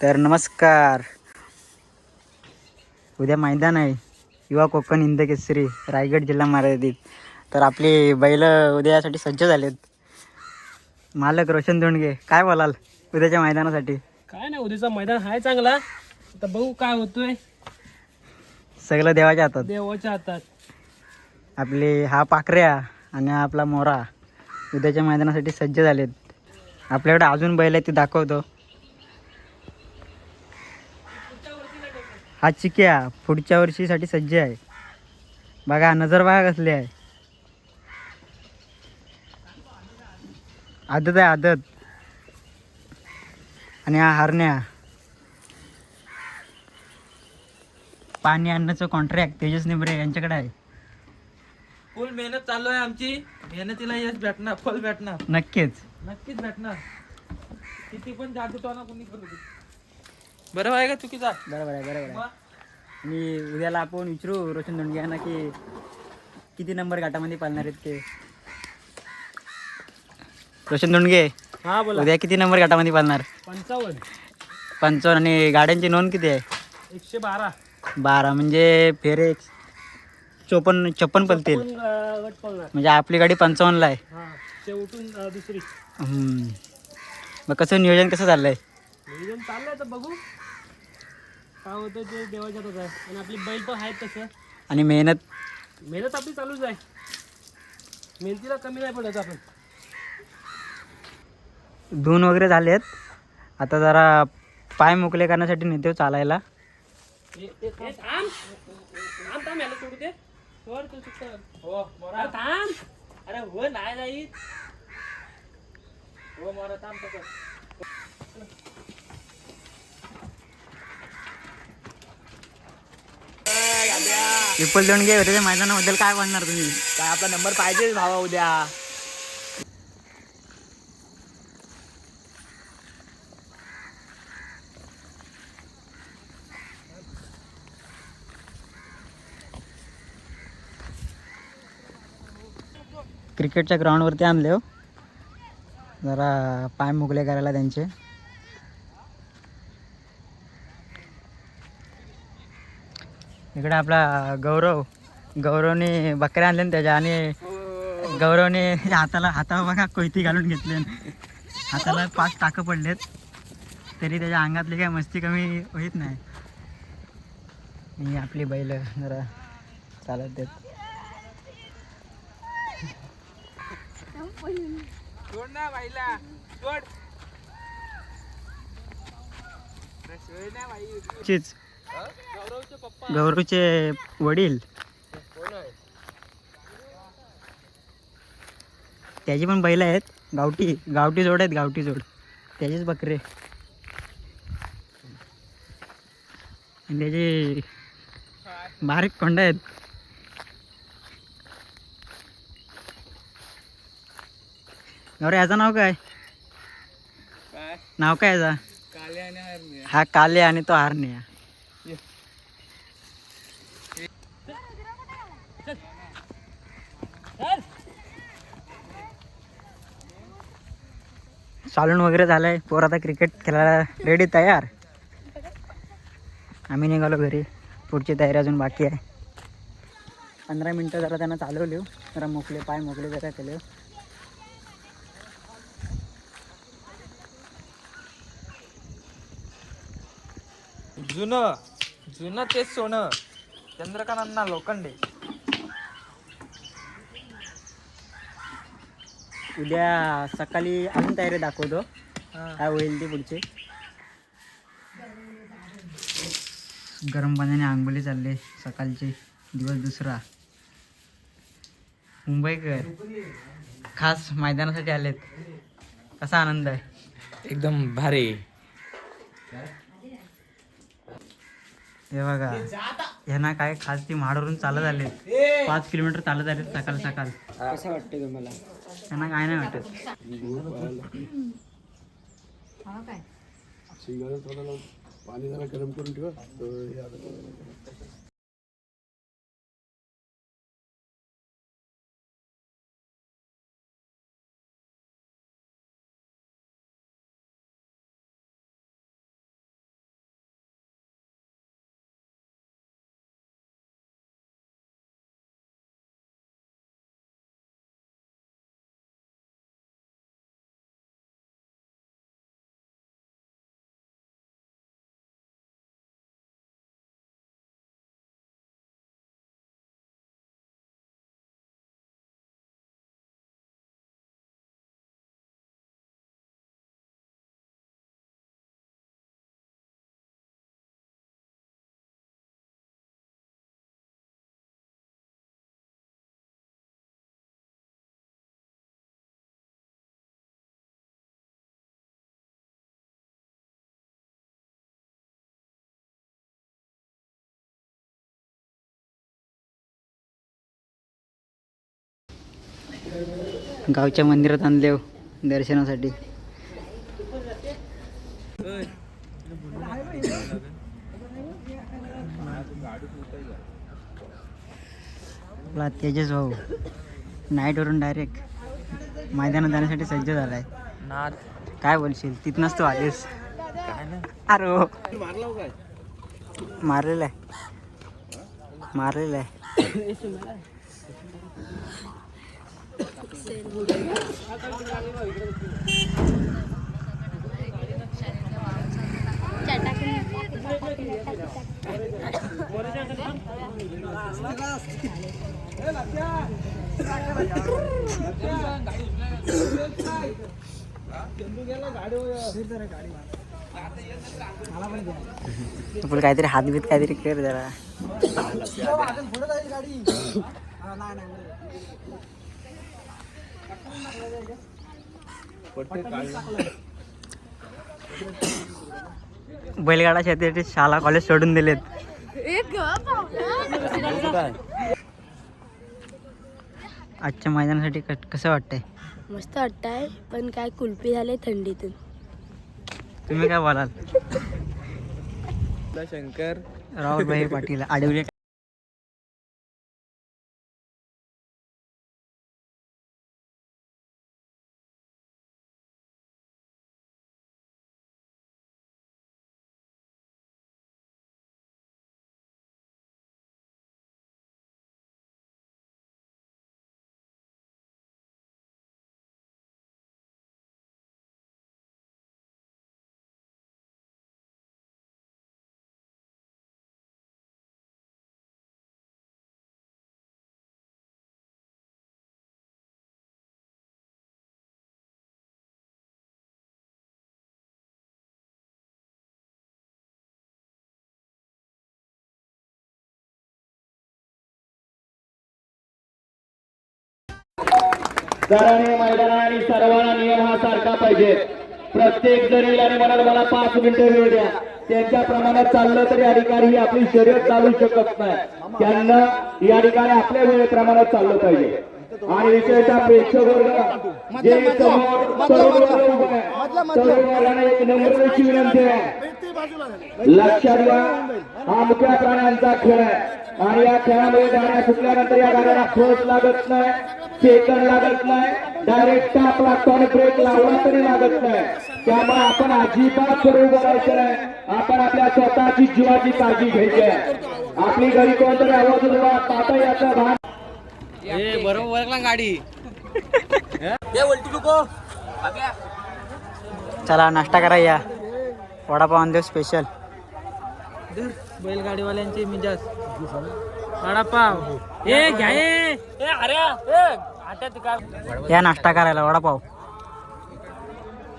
तर नमस्कार. उद्या मैदान आहे. युवा कोकण हिंद केसरी रायगड जिल्हा मर्यादित. तर आपली बैल उद्या यासाठी सज्ज झालेत. मालक रोशन दोंडगे काय बोलाल उद्याच्या मैदानासाठी? काय नाही उद्याचा मैदान आहे चांगला. आता बघू काय होतोय. सगळं देवाच्या हातात. देवाच्या हातात. आपले हा पाखऱ्या आणि हा आपला मोरा उद्याच्या मैदानासाठी सज्ज झालेत. आपल्याकडे अजून बैल आहे ते दाखवतो. हा चिक्या पुढच्या वर्षीसाठी सज्ज आहे. बघा नजर बघा कसली आहे. आदत आहे आदत. आणि हा हरण्या. पाणी आणण्याचं कॉन्ट्रॅक्ट तेजस निबरे यांच्याकडे आहे. फुल मेहनत चालू आहे आमची. मेहनतीला यश भेटणार फल भेटणार. नक्कीच. नक्कीच भेटणार. किती पण जादू कोणी करू. बरोबर आहे का? चुकीचा बरोबर आहे बरोबर आहे? आणि उद्याला आपण विचारू रोशन दोंडगे यांना की किती नंबर घाटामध्ये पालणार आहेत ते. रोशन दोंडगे हा बोला. उद्या किती नंबर घाटामध्ये पालणार पंचावन्न. पंचावन्न. आणि गाड्यांची नोंद किती आहे? एकशे बारा. बारा म्हणजे फेरे चोपन्न छप्पन पलतील. पण, अं, गट पळणार. म्हणजे आपली गाडी पंचावन्नला आहे. हा अं, दुसरी. हम्म. मग कसं नियोजन कसं चाललंय? नियोजन चाललंय तर बघू. होतं ते देवाच्या हातात आहे. आणि आपली बैल पण आहेत तसं. आणि मेहनत. मेहनत आपली चालूच आहे. मेहनतीला कमी नाही पडत आपण. धुवून वगैरे झाले आहेत आता जरा पाय मोकळे करण्यासाठी नेतो चालायला. ए, ए, थांब. थांब थांब याला सोडू दे. सोड तू सुट्टा. हो अरे थांब. अरे हो नाही हो मोरा थांब तसं. विपुल दोंडगे होते मैदानाबद्दल काय म्हणणार तुम्ही? काय आपला नंबर पाहिजे भावा उद्या. क्रिकेटच्या ग्राउंडवरती आणले हो. जरा पाय मोकळे करायला त्यांचे. इकडे आपला गौरव गौरवने बकऱ्या आणले ना त्याच्या आणि गौरवने हाताला हातावर बघा कोयती घालून घेतले हाताला पाच टाकं पडलेत. तरी त्याच्या अंगातली काय मस्ती कमी होत नाही. आणि आपली बैल जरा चालत देत. सोड गौरवचे वडील. त्याची पण बैल आहेत. गावठी गावठी जोड आहेत गावठी जोड. त्याचेच बकरे आणि त्याचे बारीक कोंड आहेत. गौरव याचं नाव काय? नाव काय याचा? हा काले आणि तो हारण्या चल. चालून वगैरे झालंय. पोर आता क्रिकेट खेळायला रेडी तयार. आम्ही निघालो घरी. पुढची तयारी अजून बाकी आहे. पंधरा मिनटं जरा त्यांना चालवले जरा मोकले पाय मोकले जरा केले. जुनं जुनं तेच सोनं. चंद्रकांत अण्णा लोखंडे. उद्या सकाळी अजून तयारी दाखवतो. काय होईल ते पुढचे. गरम पाण्याने आंघोळी चालले सकाळचे दिवस दुसरा. मुंबईकर खास मैदानासाठी आलेत. कसा आनंद आहे? एकदम भारी. हे बघा. ह्यांना काय खास ती म्हाडवरून चालत आले. पाच किलोमीटर चालत आले सकाळ सकाळ. कसं वाटतं तुम्हाला? त्यांना काय नाही वाटत. पाणी जरा गरम करून ठेवा. गावच्या मंदिरात आणले दर्शनासाठी. आपला तेजस भाऊ नाईटवरून डायरेक्ट मैदानात जाण्यासाठी सज्ज झाला आहे नाद काय बोलशील? तिथनंच तू आलीस. अरे हो. मारलेला आहे. मारलेला आहे. तुला काहीतरी हातबीत काहीतरी कर जरा. बैलगाडा शेतीसाठी शाळा कॉलेज सोडून दिलेत. आजच्या मैदानासाठी कसं वाटतंय? मस्त वाटतंय पण काय कुल्फी झाले थंडीतून. तुम्ही काय बोलाल? शंकर. राहुलभाई पाटील आडवले कारण हे मैदान आणि सर्वांना नियम हा सारखा पाहिजे. प्रत्येक येईल आणि म्हणाल मला पाच मिनिटं वेळ द्या. त्यांच्या प्रमाणात चाललं तरी अधिकारी ही आपली शर्यत चालू शकत नाही. त्यांना या ठिकाणी आपल्या वेळेप्रमाणे चाललं पाहिजे. आणि विशेषतः प्रेक्षक वर्ग जे एक विनंती आहे. लक्षात घ्या हा मुख्या प्राण्यांचा खेळ आहे. आणि या खेळामध्ये गाड्या सुटल्यानंतर या गाड्यांना फर्स्ट लागत नाही. सेकंड लागत नाही. डायरेक्ट टाप लागतो आणि ब्रेक लावला तरी लागत नाही. त्यामुळे आपण अजिबात पुढे उभं राहायचं नाही. आपण आपल्या स्वतःची जीवाची काळजी घ्यायची आहे. आपली घरी कोणतरी आवाज उडवा ताता याचा भान. बरोबर गाडी. चला नाश्ता करा या. वडापाव आणदेव स्पेशल बैलगाडीवाल्यांचे मिजाज. वडापाव. ए घ्या ए. अरे या नाश्ता करायला वडापाव.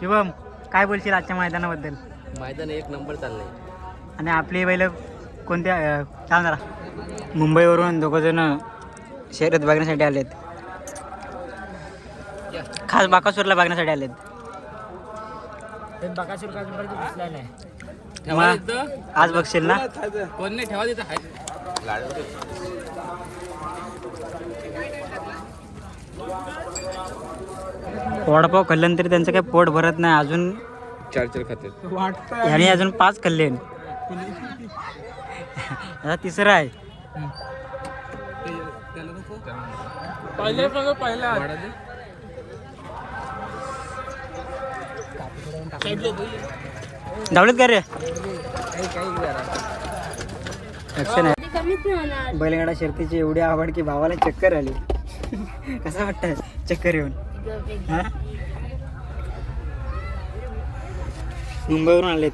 शिवम काय बोलशील आजच्या मैदानाबद्दल? मैदान एक नंबर चाललंय. आणि आपली बैल कोणत्या काय जरा. मुंबईवरून दोघं जण शर्यत बघण्यासाठी आलेत. खास बाकासूरला बघण्यासाठी आलेत. बकासूर नाही? आज बघशील ना? कोण नाही ठेवा तिथं आहे वडापाव खाल्ल्यानंतर तरी त्यांचं काही पोट भरत नाही अजून चार चार खाते. ह्याने अजून पाच खाल्ले. आता तिसरा आहे. पहिले सगळं पहिला धावलेत का रे? ऍक्शन आहे बैलगाडा शर्तीची एवढी आवड की भावाला चक्कर आली. कसं वाटतं चक्कर येऊन? मुंबईवरून आलेत.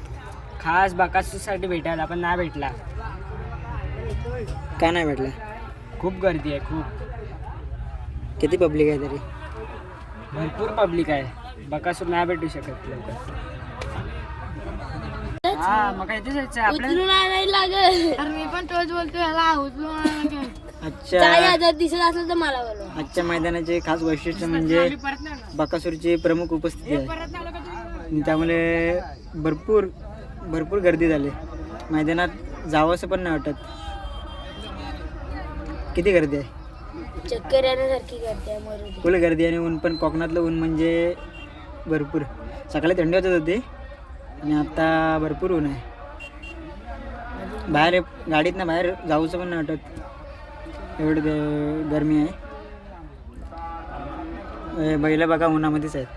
खास बकासूरसाठी भेटायला पण नाही भेटला. का नाही भेटला? खूप गर्दी आहे खूप. किती पब्लिक आहे तरी? भरपूर पब्लिक आहे. बकासूर नाही भेटू शकत लवकर. हा मग काय जायचं आपल्या उचलून आणायला लागेल. अरे मी पण तोच बोलतो ह्याला आणायला लागेल. आजच्या काही आजार दिसत असलं तर मला बोलवा. आजच्या मैदानाचे खास वैशिष्ट्य म्हणजे बकासूरची प्रमुख उपस्थिती आहे. आणि त्यामुळे भरपूर भरपूर गर्दी झाली. मैदानात जावंसं पण नाही वाटत. किती गर्दी आहे? चक्कर येण्यासारखी फुल गर्दी आणि ऊन पण कोकणातलं ऊन म्हणजे भरपूर. सकाळी थंडी वाजत होती आणि आता भरपूर ऊन आहे. बाहेर गाडीत ना बाहेर जाऊचं पण नाही वाटत. एवढं ग- गरमी आहे. ए, बैल बघा उन्हामध्येच आहेत.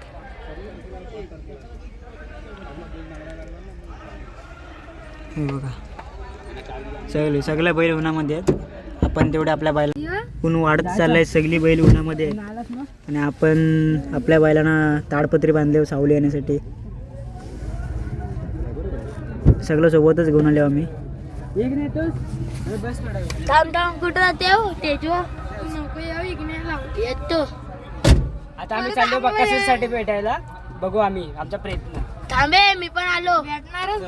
हे बघा. सगळे सगळ्या बैल उन्हामध्ये आहेत. आपण तेवढे आपल्या बैला ऊन वाढत चाललंय. सगळी बैल उन्हामध्ये आहेत. आणि आपण आपल्या बैलांना ताडपत्री बांधले हो सावली येण्यासाठी. सगळं सोबतच घेऊन आलो आम्ही. थांब थांब कुठं जाते हो? तेजो? नको येऊ इकडे येतो. आता आम्ही चाललो बकासूरसाठी भेटायला? बघू आम्ही आमचा प्रयत्न. थांबे मी पण आलो. भेटणारच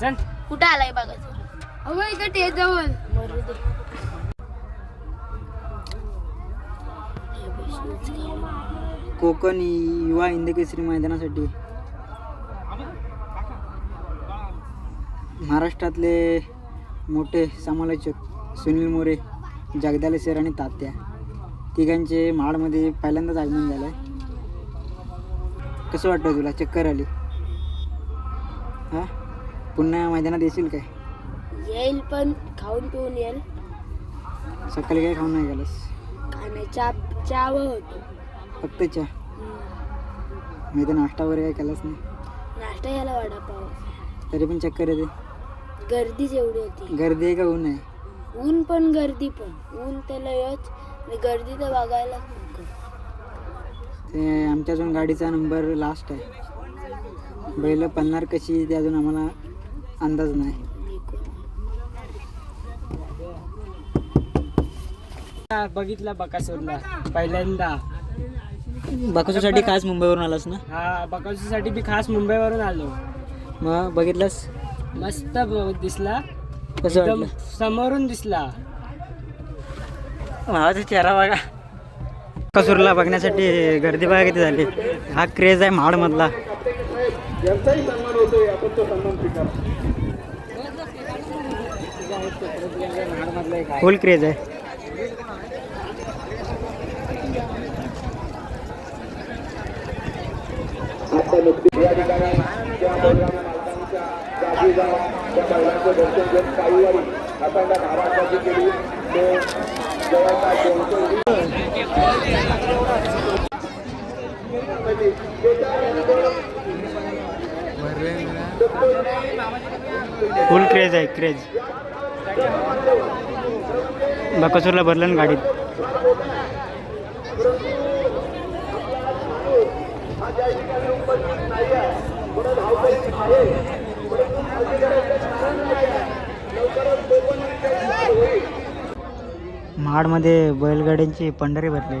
चल. कुठं आलाय बघा? अहो इकडे टेज जवळ मरू दे. कोकण युवा हिंदकेसरी मैदानासाठी. महाराष्ट्रातले मोठे समालोचक सुनील मोरे जगदाले सर आणि तात्या. तिघांचे महाडमध्ये पहिल्यांदाच आगमन झालं आहे कसं वाटतं तुला? चक्कर आली. हां? पुन्हा मैदानात येशील काय? येईल पण खाऊन पिऊन येईल. सकाळी काय खाऊन नाही गेलास? खाण्याच्या चाव होतो. फक्त चहा? मी तर नाश्ता वगैरे काय केलाच नाही? नाश्ता घ्यायला वडापाव. तरी पण चक्कर येते. गर्दीच एवढी होती. गर्दी आहे का ऊन आहे? ऊन पण गर्दी पण. ऊन त्याला येच आणि गर्दी तर बघायला नको. ते आमच्या अजून गाडीचा नंबर लास्ट आहे. बैल पन्नार कशी ते अजून आम्हाला अंदाज नाही. बघितला बकासूरला. पहिल्यांदा. बाकूसाठी खास मुंबईवरून आलास ना? हा बकासूरसाठी मी खास मुंबईवरून आलो. मग बघितलंस? मस्त दिसला. कसं एकदम वाटलं? समोरून दिसला. माझा चेहरा बघा. कसूरला बघण्यासाठी गर्दी बघा किती झाली. हा क्रेज आहे महाडमधला. यांचाही सन्मान होतोय आपण तो सन्मान स्वीकार फुल क्रेज आहे. या ठिकाणी त्या बैलांना मालकांच्या जागी जाऊन त्या बैलांचं दर्शन घेऊन काही वारी अखंड महाराष्ट्राची केली. ते जवळपास दोनशे फुल क्रेज आहे क्रेज बकासूरला भरलं ना गाडीत. महाडमध्ये बैलगाड्यांची पंढरी भरली.